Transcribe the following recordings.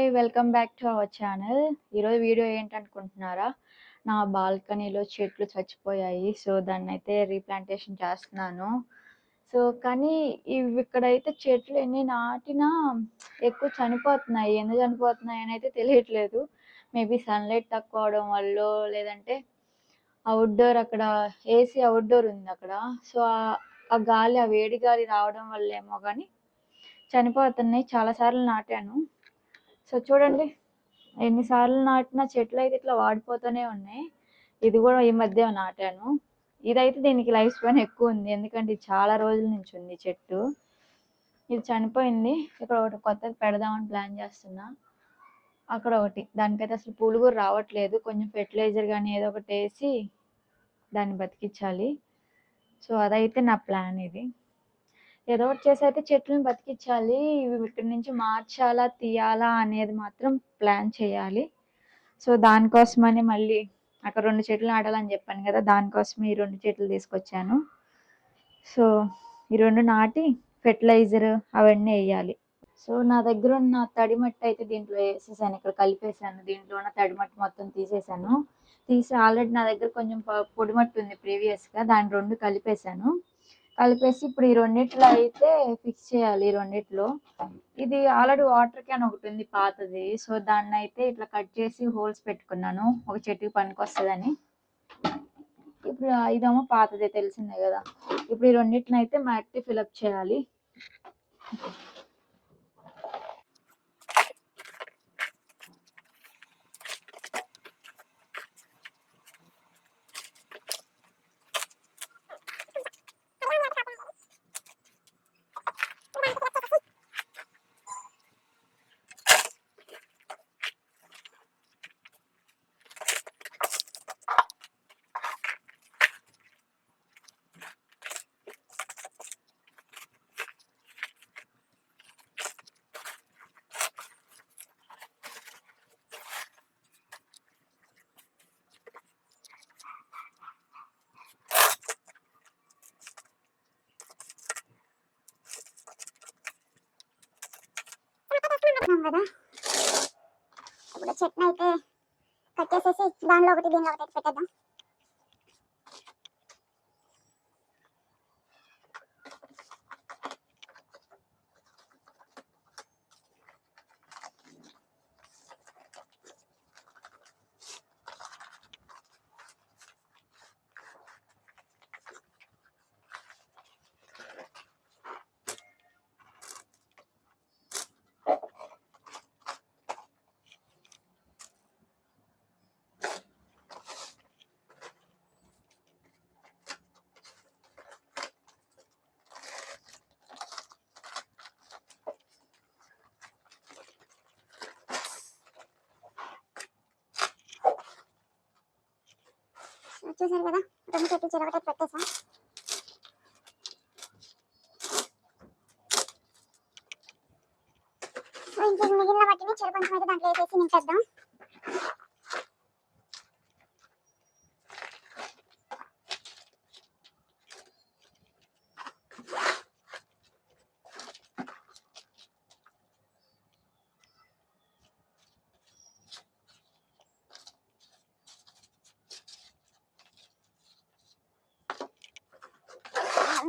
Hi welcome back to our channel ఈరోజు video ఏంటనుకుంటున్నారా? నా బాల్కనీలో చెట్లు చచ్చిపోయాయి. సో దాన్ని అయితే రీప్లాంటేషన్ చేస్తున్నాను. సో కానీ ఇవి ఇక్కడైతే చెట్లు ఎన్ని నాటినా ఎక్కువ చనిపోతున్నాయి. ఎందుకు చనిపోతున్నాయి అని అయితే తెలియట్లేదు. మేబీ సన్లైట్ తక్కువ అవడం వల్ల లేదంటే అవుట్డోర్ అక్కడ ఏసీ అవుట్డోర్ ఉంది అక్కడ సో ఆ గాలి ఆ వేడి గాలి రావడం వల్ల ఏమో కానీ చనిపోతున్నాయి. చాలాసార్లు నాటాను. సో చూడండి ఎన్నిసార్లు నాటిన చెట్లు అయితే ఇట్లా వాడిపోతూనే ఉన్నాయి. ఇది కూడా ఈ మధ్య నాటాను. ఇదైతే దీనికి లైఫ్ స్పాన్ ఎక్కువ ఉంది. ఎందుకంటే ఇది చాలా రోజుల నుంచి ఉంది చెట్టు. ఇది చనిపోయింది. ఇక్కడ ఒకటి కొత్తది పెడదామని ప్లాన్ చేస్తున్నా. అక్కడ ఒకటి. దానికైతే అసలు పూలు కూడా రావట్లేదు. కొంచెం ఫెర్టిలైజర్ కానీ ఏదో ఒకటి వేసి దాన్ని బతికించాలి సో అదైతే నా ప్లాన్ ఇది. ఏదో ఒకటి చేసి అయితే చెట్లను బతికించాలి ఇవి ఇక్కడి నుంచి మార్చాలా తీయాలా అనేది మాత్రం ప్లాన్ చేయాలి. సో దానికోసమని మళ్ళీ అక్కడ రెండు చెట్లు నాటాలని చెప్పాను కదా దానికోసమే ఈ రెండు చెట్లు తీసుకొచ్చాను. సో ఈ రెండు నాటి ఫెర్టిలైజర్ అవన్నీ వేయాలి. సో నా దగ్గర ఉన్న తడి మట్టి అయితే దీంట్లో వేసేసాను. ఇక్కడ కలిపేసాను. దీంట్లో ఉన్న తడి మట్టి మొత్తం తీసేసాను. తీసి ఆల్రెడీ నా దగ్గర కొంచెం ప- పొడి మట్టి ఉంది ప్రీవియస్గా. దాని రెండు కలిపేసాను. కలిపేసి ఇప్పుడు ఈ రెండిట్లో అయితే ఫిక్స్ చేయాలి ఈ రెండిట్లో. ఇది ఆల్రెడీ వాటర్ క్యాన్ ఒకటి ఉంది పాతది. సో దాన్ని అయితే ఇట్లా కట్ చేసి హోల్స్ పెట్టుకున్నాను. ఒక చెట్టుకి పనికి వస్తుందని ఇప్పుడు ఇదేమో పాతదే తెలిసిందే కదా. ఇప్పుడు ఈ రెండిటిని అయితే మట్టి ఫిలప్ చేయాలి పెట్టుకున్నాం కదా ఇప్పుడు చెట్టు అయితే కట్ చేసేసి దానిలో ఒకటి దీనిలో ఒకటి పెట్టేద్దాం చూసారు కదా? రెండు చెట్లు చెరొకటి పెట్టేసా సో ఇంక మిగిలిన వాటిని చెరు కొంచెం అయితే దాంట్లో వేసేసి నింపేద్దాం.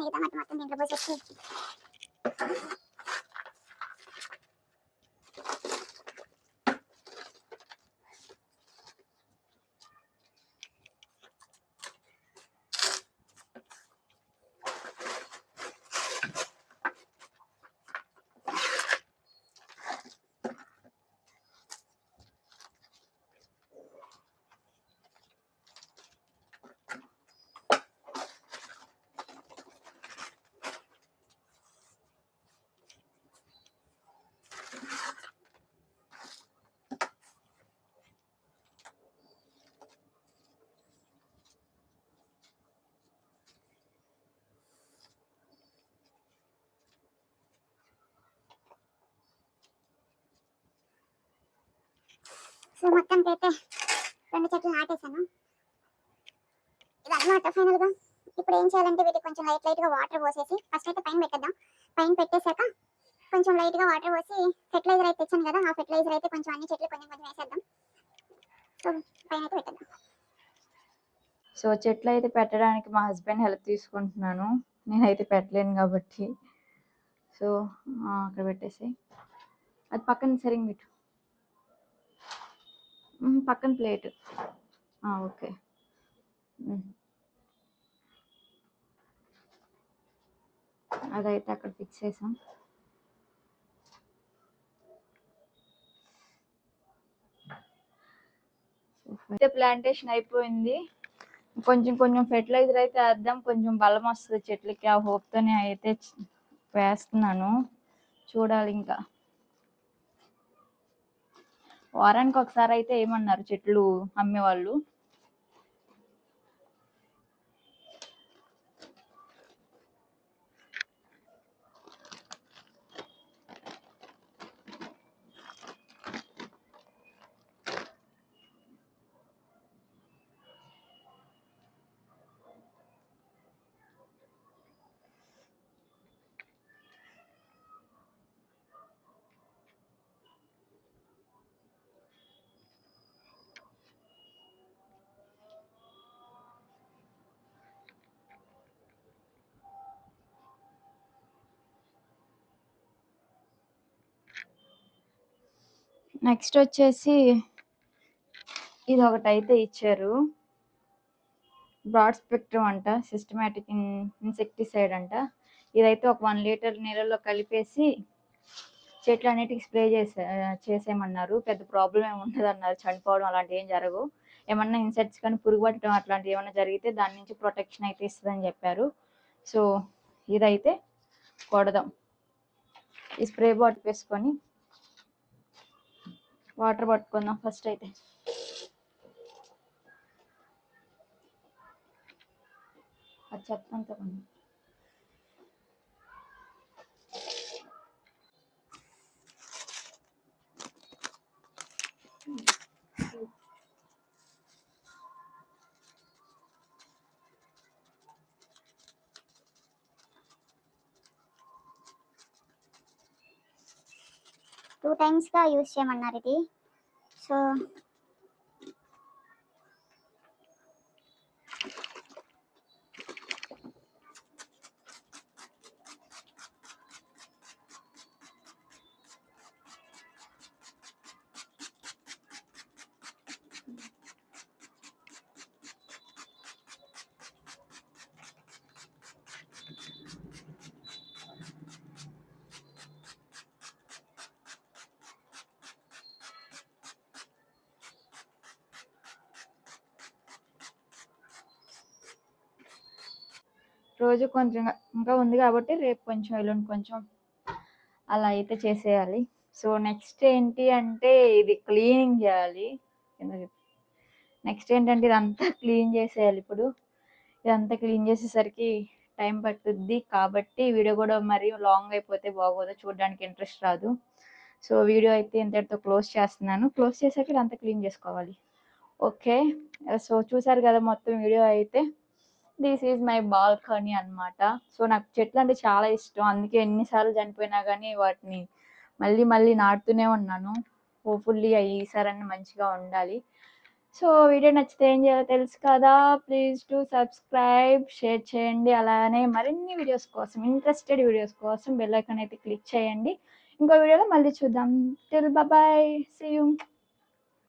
ఆ, మిగతా మొత్తం మొత్తం దీంట్లో పోసేసి సో మొత్తం అయితే రెండు చెట్లు నాటేశాను. ఇది అన్నమాట ఫైనల్గా ఇప్పుడు ఏం చేయాలంటే వీటికి కొంచెం లైట్ లైట్గా వాటర్ పోసేసి ఫస్ట్ అయితే పైన పెట్టేద్దాం. పైన పెట్టేశాక కొంచెం లైట్గా వాటర్ పోసి ఫెర్టిలైజర్ అయితే తెచ్చాను కదా ఆ ఫెర్టిలైజర్ అయితే కొంచెం అన్ని చెట్లు కొంచెం కొంచెం వేసేద్దాం. సో పైన అయితే పెట్టేద్దాం. సో చెట్లు అయితే పెట్టడానికి మా హస్బెండ్ హెల్ప్ తీసుకుంటున్నాను. నేనైతే పెట్టలేను కాబట్టి. సో అక్కడ పెట్టేసి అది పక్కన సరింగ్ పెట్టు. పక్కన ప్లేట్. ఓకే. అదైతే అక్కడ ఫిక్స్ చేసాం. అయితే ప్లాంటేషన్ అయిపోయింది. కొంచెం కొంచెం ఫెర్టిలైజర్ అయితే వేద్దాం. కొంచెం బలం వస్తుంది చెట్లకి. ఆ హోప్తోనే అయితే వేస్తున్నాను. చూడాలి ఇంకా. వారానికి ఒకసారి అయితే ఏమన్నారు చెట్లు అమ్మేవాళ్ళు? నెక్స్ట్ వచ్చేసి ఇది ఒకటి అయితే ఇచ్చారు. బ్రాడ్ స్పెక్ట్రమ్ అంట సిస్టమాటిక్ ఇన్సెక్టిసైడ్ అంట ఇదైతే ఒక వన్ లీటర్ నీళ్ళలో కలిపేసి చెట్లు అన్నిటికి స్ప్రే చేసే చేసేయమన్నారు. పెద్ద ప్రాబ్లం ఏమి ఉండదు అన్నారు చనిపోవడం అలాంటివి ఏం జరగవు. ఏమన్నా ఇన్సెక్ట్స్ కానీ పురుగు పట్టడం అట్లాంటివి ఏమైనా జరిగితే దాని నుంచి ప్రొటెక్షన్ అయితే ఇస్తుందని చెప్పారు. సో ఇదైతే కొడదాం. ఈ స్ప్రే బాటిల్ వేసుకొని వాటర్ పట్టుకుందాం ఫస్ట్ అయితే. ఆ చెత్త టూ టైమ్స్గా యూజ్ చేయమన్నారు ఇది. సో రోజు కొంచెం ఇంకా ఉంది కాబట్టి రేపు కొంచెం ఎల్లుండి కొంచెం అలా అయితే చేసేయాలి. సో నెక్స్ట్ ఏంటి అంటే ఇది క్లీనింగ్ చేయాలి. నెక్స్ట్ ఏంటంటే ఇదంతా క్లీన్ చేసేయాలి ఇప్పుడు. ఇదంతా క్లీన్ చేసేసరికి టైం పట్టుద్ది కాబట్టి వీడియో కూడా మరి లాంగ్ అయిపోతే బాగోదు. చూడడానికి ఇంట్రెస్ట్ రాదు. సో వీడియో అయితే ఇంతటితో క్లోజ్ చేస్తున్నాను. క్లోజ్ చేసాక ఇదంతా క్లీన్ చేసుకోవాలి. ఓకే? సో చూసారు కదా మొత్తం వీడియో అయితే. దిస్ ఈజ్ మై బాల్కనీ అన్నమాట. సో నాకు చెట్లు అంటే చాలా ఇష్టం. అందుకే ఎన్నిసార్లు చనిపోయినా కానీ వాటిని మళ్ళీ మళ్ళీ నాటుతూనే ఉన్నాను. హోప్ఫుల్లీ అవి ఈసారన్నా మంచిగా ఉండాలి. సో వీడియో నచ్చితే ఏం చేయాలో తెలుసు కదా? ప్లీజ్ టు సబ్స్క్రైబ్ షేర్ చేయండి. అలానే మరిన్ని వీడియోస్ కోసం ఇంట్రెస్టెడ్ వీడియోస్ కోసం బెల్ ఐకాన్ అయితే క్లిక్ చేయండి. ఇంకో వీడియోలో మళ్ళీ చూద్దాం. Till bye see you